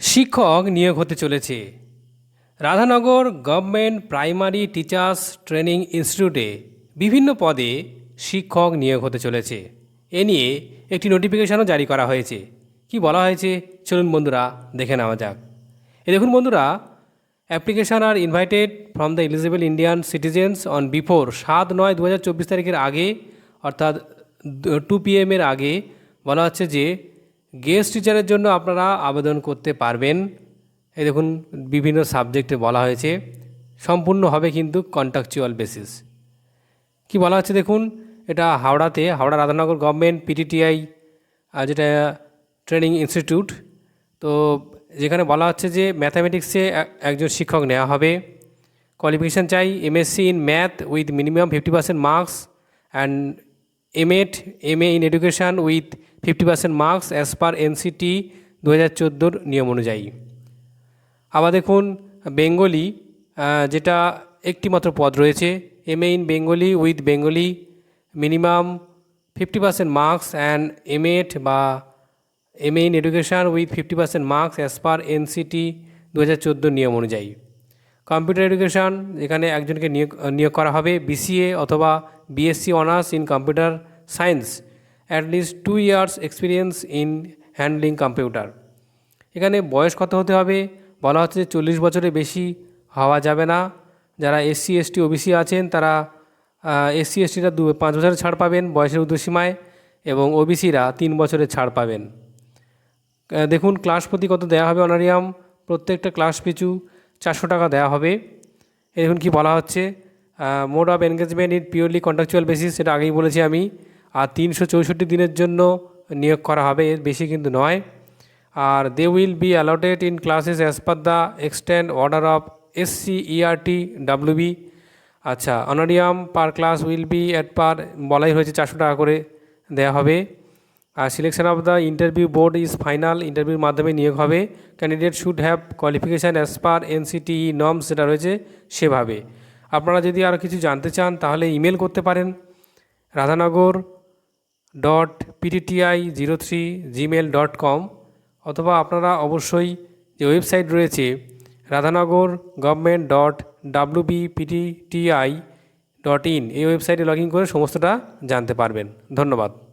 শিক্ষক নিয়োগ হতে চলেছে। Radhanagar government primary teachers training ইনস্টিটিউটে বিভিন্ন পদে শিক্ষক নিয়োগ হতে চলেছে। এ নিয়ে একটি নোটিফিকেশনও জারি করা হয়েছে। কি বলা হয়েছে? চলুন বন্ধুরা, দেখে নেওয়া যাক। এ দেখুন বন্ধুরা, application are invited from the eligible Indian citizens on before সাত নয় দু তারিখের আগে, অর্থাৎ টু পিএমের আগে, বলা হচ্ছে যে গেস্ট টিচারের জন্য আপনারা আবেদন করতে পারবেন। এই দেখুন, বিভিন্ন সাবজেক্টে বলা হয়েছে। সম্পূর্ণ হবে কিন্তু কন্ট্রাকচুয়াল বেসিস কি বলা হচ্ছে দেখুন, এটা হাওড়াতে, হাওড়া রাধানগর গভর্নমেন্ট পিটিটিআই যেটা ট্রেনিং ইনস্টিটিউট তো যেখানে বলা হচ্ছে যে ম্যাথামেটিক্সে একজন শিক্ষক নেওয়া হবে। কোয়ালিফিকেশান চাই MSc in math with minimum fifty percent marks and M Ed M A in education with fifty percent marks as per NCT দু হাজার চোদ্দোর নিয়ম অনুযায়ী। আবার দেখুন, বেঙ্গলি যেটা একটি মাত্র পদ রয়েছে M A in Bengali with Bengali minimum fifty percent marks and M Ed বা M A in education with fifty percent marks as per NCT দু হাজার চোদ্দোর নিয়ম অনুযায়ী। কম্পিউটার এডুকেশান যেখানে একজনকে নিয়োগ নিয়োগ করা হবে বিসিএ অথবা BSc honours in computer science at least two years experience in handling computer এখানে বয়স কত হতে হবে? বলা হচ্ছে যে চল্লিশ বছরের বেশি হওয়া যাবে না। যারা এসসি এসটি ওবিসি আছেন, তারা এসসি এসটিরা দু, পাঁচ বছরের ছাড় পাবেন বয়সের ঊর্ধ্বসীমায় এবং ওবিসিরা তিন বছরের ছাড় পাবেন। দেখুন ক্লাস প্রতি কত দেওয়া হবে অনারিয়াম? প্রত্যেকটা ক্লাস পিছু চারশো টাকা দেওয়া হবে। এই দেখুন কি বলা হচ্ছে। Mode of engagement in purely contractual basis সেটা আগেই বলেছি আমি। আর তিনশো চৌষট্টি দিনের জন্য নিয়োগ করা হবে, এর বেশি কিন্তু নয়। আর they will be allotted in classes as per the extend order of S C ERT WB আচ্ছা honorarium per class will be at par বলাই হয়েছে চারশো টাকা করে দেওয়া হবে। আর selection of the interview board is final ইন্টারভিউর মাধ্যমে নিয়োগ হবে। Candidate should have qualification as per NCTE norms যেটা রয়েছে সেভাবে। আপনারা যদি আরও কিছু জানতে চান তাহলে ইমেল করতে পারেন। Radhanagar dot PTTI zero three gmail dot com অথবা আপনারা অবশ্যই যে ওয়েবসাইট রয়েছে Radhanagar government dot W PTTI dot in এই ওয়েবসাইটে লগ ইন করে সমস্তটা জানতে পারবেন। ধন্যবাদ।